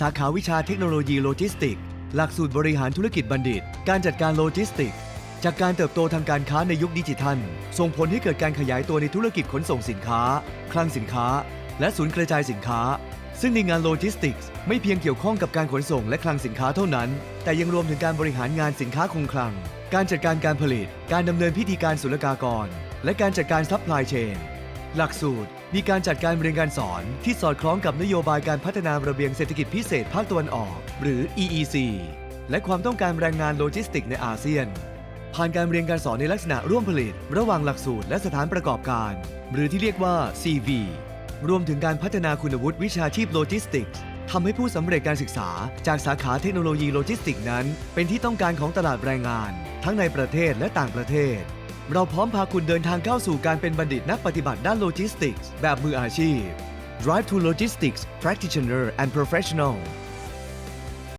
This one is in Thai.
สาขาวิชาเทคโนโลยีโลจิสติก หลักสูตรบริหารธุรกิจบัณฑิต การจัดการโลจิสติก จากการเติบโตทางการค้าในยุคดิจิทัล ส่งผลให้เกิดการขยายตัวในธุรกิจขนส่งสินค้า คลังสินค้า และศูนย์กระจายสินค้า ซึ่งในงานโลจิสติกส์ไม่เพียงเกี่ยวข้องกับการขนส่งและคลังสินค้าเท่านั้น แต่ยังรวมถึงการบริหารงานสินค้าคงคลัง การจัดการการผลิต การดำเนินพิธีการศุลกากร และการจัดการซัพพลายเชน หลักสูตร มีการจัดการเรียนการสอนที่สอดคล้องกับนโยบายการพัฒนาระเบียงเศรษฐกิจพิเศษภาคตะวันออก หรือ EEC และความต้องการแรงงานโลจิสติกในอาเซียน ผ่านการเรียนการสอนในลักษณะร่วมผลิต ระหว่างหลักสูตรและสถานประกอบการ หรือที่เรียกว่า CV รวมถึงการพัฒนาคุณวุฒิวิชาชีพโลจิสติกส์ทำให้ผู้สำเร็จการศึกษาจากสาขาเทคโนโลยีโลจิสติกส์นั้น เป็นที่ต้องการของตลาดแรงงาน ทั้งในประเทศและต่างประเทศ เราพร้อมพาคุณเดินทางเข้าสู่การเป็นบัณฑิตนักปฏิบัติด้านโลจิสติกส์แบบมืออาชีพ Drive to Logistics Practitioner and Professional